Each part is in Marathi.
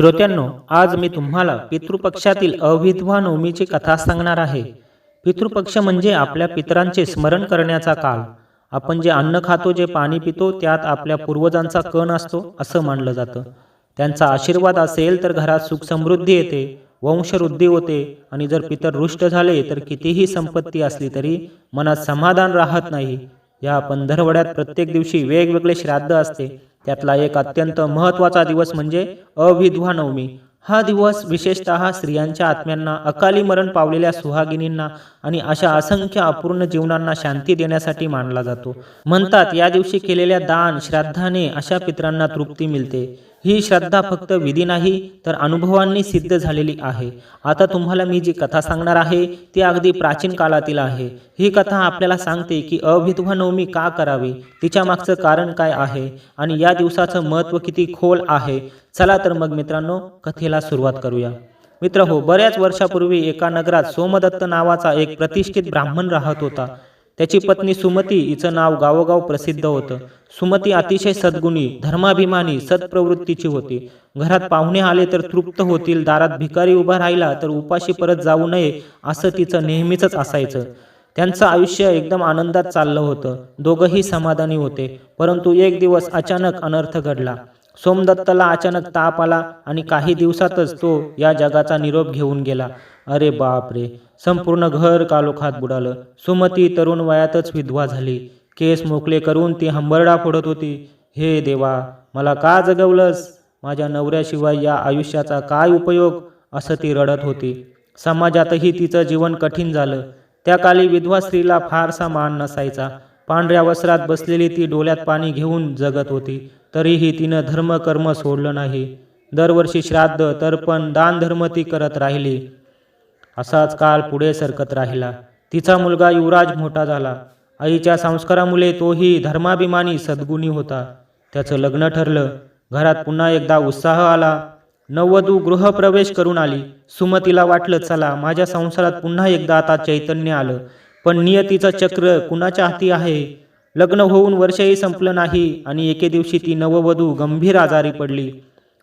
श्रोत्यांनो आज मी तुम्हाला पितृपक्षातील अविधवा नवमीची कथा सांगणार आहे. पितृपक्ष म्हणजे आपल्या पितरांचे स्मरण करण्याचा काळ आपण जे अन्न खातो जे पाणी पितो त्यात आपल्या पूर्वजांचा कण असतो असं मानलं जातं. त्यांचा आशीर्वाद असेल तर घरात सुख समृद्धी येते वंशवृद्धी होते आणि जर पितर रुष्ट झाले तर कितीही संपत्ती असली तरी मनात समाधान राहत नाही. या पंधरवड्यात प्रत्येक दिवशी वेगवेगळे श्राद्ध असते. त्यातला एक अत्यंत महत्त्वाचा दिवस म्हणजे अविधवा नवमी. हा दिवस विशेषतः स्त्रियांच्या आत्म्यांना अकाली मरण पावलेल्या सुहागिनींना आणि अशा असंख्य अपूर्ण जीवनांना शांती देण्यासाठी मानला जातो. म्हणतात या दिवशी केलेल्या दान श्राद्धाने अशा पितरांना तृप्ती मिळते. ही श्रद्धा फक्त विधी नाही तर अनुभवांनी सिद्ध झालेली आहे. आता तुम्हाला मी जी कथा सांगणार आहे ती अगदी प्राचीन काळातील आहे. ही कथा आपल्याला सांगते की अविधवा नवमी का करावी? तिच्या मागचं कारण काय आहे? आणि या दिवसाचं महत्त्व किती खोल आहे? चला तर मग मित्रांनो कथेला सुरुवात करूया. मित्र हो बऱ्याच वर्षापूर्वी एका नगरात सोमदत्त नावाचा एक प्रतिष्ठित ब्राह्मण राहत होता. त्याची पत्नी सुमती हिचं नाव गावोगाव प्रसिद्ध होतं. सुमती अतिशय सद्गुणी धर्माभिमानी सत्प्रवृत्तीची होती. घरात पाहुणे आले तर तृप्त होतील दारात भिकारी उभा राहिला तर उपाशी परत जाऊ नये असं तिचं नेहमीच असायचं. त्यांचं आयुष्य एकदम आनंदात चाललं होतं. दोघंही समाधानी होते परंतु एक दिवस अचानक अनर्थ घडला. सोमदत्तला अचानक ताप आला आणि काही दिवसातच तो या जगाचा निरोप घेऊन गेला. अरे बाप रे संपूर्ण घर कालोखात बुडालं. सुमती तरुण वयातच विधवा झाली. केस मोकळे करून ती हंबरडा फोडत होती. हे देवा मला का जगवलंस? माझ्या नवऱ्याशिवाय या आयुष्याचा काय उपयोग? असं ती रडत होती. समाजातही तिचं जीवन कठीण झालं. त्या काली विधवा स्त्रीला फारसा मान नसायचा. पांढऱ्या वस्त्रात बसलेली ती डोल्यात पाणी घेऊन जगत होती. तरीही तिनं धर्मकर्म सोडलं नाही. दरवर्षी श्राद्ध तर्पण दानधर्म ती करत राहिली. असाच काल पुढे सरकत राहिला. तिचा मुलगा युवराज मोठा झाला. आईच्या संस्कारामुळे तोही धर्माभिमानी सद्गुणी होता. त्याचं लग्न ठरलं. घरात पुन्हा एकदा उत्साह आला. नववधू गृहप्रवेश करून आली. सुमतीला वाटलं चला माझ्या संसारात पुन्हा एकदा आता चैतन्य आलं. पण नियतीचं चक्र कुणाच्या हाती आहे? लग्न होऊन वर्षही संपलं नाही आणि एके दिवशी ती नववधू गंभीर आजारी पडली.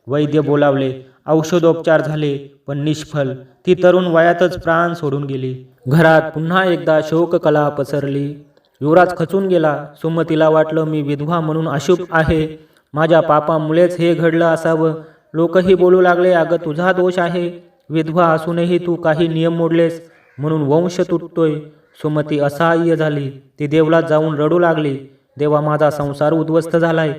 वैद्य बोलावले औषधोपचार झाले पण निष्फल. ती तरुण वयातच प्राण सोडून गेली. घरात पुन्हा एकदा शोककला पसरली. युवराज खचून गेला. सुमतीला वाटलं मी विधवा म्हणून अशुभ आहे. माझ्या पापामुळेच हे घडलं असावं. लोकही बोलू लागले अगं तुझा दोष आहे. विधवा असूनही तू काही नियम मोडलेस म्हणून वंश तुटतोय. सुमती असहाय्य झाली. ती देवलात जाऊन रडू लागली. देवा माझा संसार उद्ध्वस्त झालाय.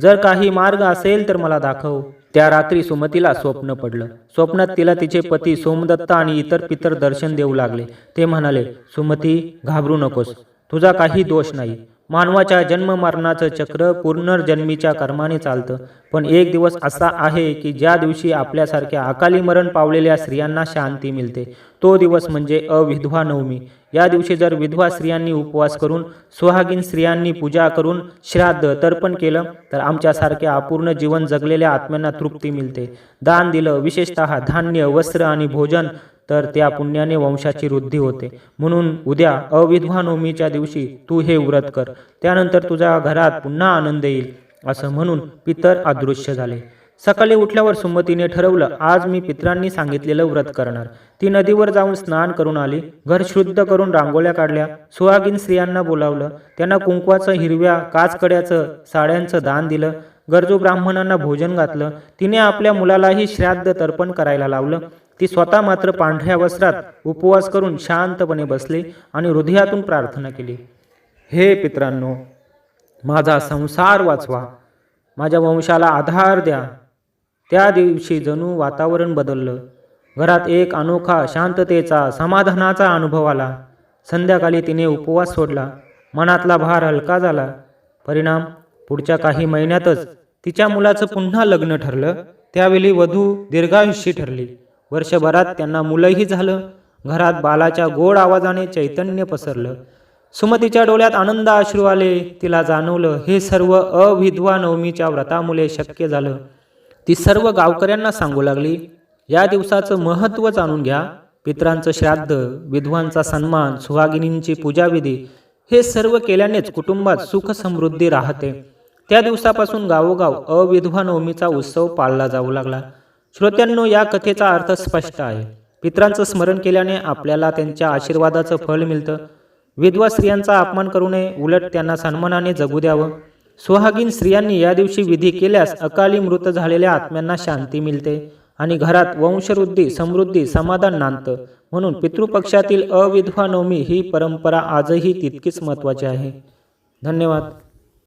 जर काही मार्ग असेल तर मला दाखव. त्या रात्री सुमतीला स्वप्न पडलं. स्वप्नात तिला तिचे पती सोमदत्त आणि इतर पितर दर्शन देऊ लागले. ते म्हणाले सुमती घाबरू नकोस. तुझा काही दोष नाही. मानवाच्या जन्म मरणाचं चक्र पुनर्जन्मीच्या कर्माने चालतं. पण एक दिवस असा आहे की ज्या दिवशी आपल्यासारख्या अकाली मरण पावलेल्या स्त्रियांना शांती मिळते तो दिवस म्हणजे अविधवा नवमी. या दिवशी जर विधवा स्त्रियांनी उपवास करून सुहागीन स्त्रियांनी पूजा करून श्राद्ध तर्पण केलं तर आमच्यासारख्या अपूर्ण जीवन जगलेल्या आत्म्यांना तृप्ती मिळते. दान दिलं विशेषतः धान्य वस्त्र आणि भोजन तर त्या पुण्याने वंशाची वृद्धी होते. म्हणून उद्या अविधवानवमीच्या दिवशी तू हे व्रत कर. त्यानंतर तुझ्या घरात पुन्हा आनंद येईल असं म्हणून पितर अदृश्य झाले. सकाळी उठल्यावर सुमतीने ठरवलं आज मी पित्रांनी सांगितलेलं व्रत करणार. ती नदीवर जाऊन स्नान करून आली घर शुद्ध करून रांगोळ्या काढल्या सुहागीन स्त्रियांना बोलावलं त्यांना कुंकवाचं हिरव्या काचकड्याचं साड्यांचं दान दिलं गरजू ब्राह्मणांना भोजन घातलं तिने आपल्या मुलालाही श्राद्ध तर्पण करायला लावलं. ती स्वतः मात्र पांढऱ्या वस्त्रात उपवास करून शांतपणे बसली आणि हृदयातून प्रार्थना केली. हे पित्रांनो माझा संसार वाचवा. माझ्या वंशाला आधार द्या. त्या दिवशी जणू वातावरण बदललं. घरात एक अनोखा शांततेचा समाधानाचा अनुभव आला. संध्याकाळी तिने उपवास सोडला. मनातला भार हलका झाला. परिणाम पुढच्या काही महिन्यातच तिच्या मुलाचं पुन्हा लग्न ठरलं. त्यावेळी वधू दीर्घायुष्यी ठरली. वर्षभरात त्यांना मुलंही झालं. घरात बालाच्या गोड आवाजाने चैतन्य पसरलं. सुमतीच्या डोळ्यात आनंद अश्रू आले. तिला जाणवलं हे सर्व अविधवा नवमीच्या व्रतामुळे शक्य झालं. ती सर्व गावकऱ्यांना सांगू लागली या दिवसाचं महत्त्व जाणून घ्या. पित्रांचं श्राद्ध विधवांचा सन्मान सुहागिनींची पूजाविधी हे सर्व केल्यानेच कुटुंबात सुख समृद्धी राहते. त्या दिवसापासून गावोगाव अविधवा नवमीचा उत्सव पाळला जाऊ लागला. श्रोत्यांनो या कथेचा अर्थ स्पष्ट आहे. पित्रांचं स्मरण केल्याने आपल्याला त्यांच्या आशीर्वादाचं फळ मिळतं. विधवा स्त्रियांचा अपमान करू नये. उलट त्यांना सन्मानाने जगू द्यावं. सुहागीन स्त्रियांनी या दिवशी विधी केल्यास अकाली मृत झालेल्या आत्म्यांना शांती मिळते आणि घरात वंशवृद्धी समृद्धी समाधान नांदतं. म्हणून पितृपक्षातील अविधवा नवमी ही परंपरा आजही तितकीच महत्त्वाची आहे. धन्यवाद.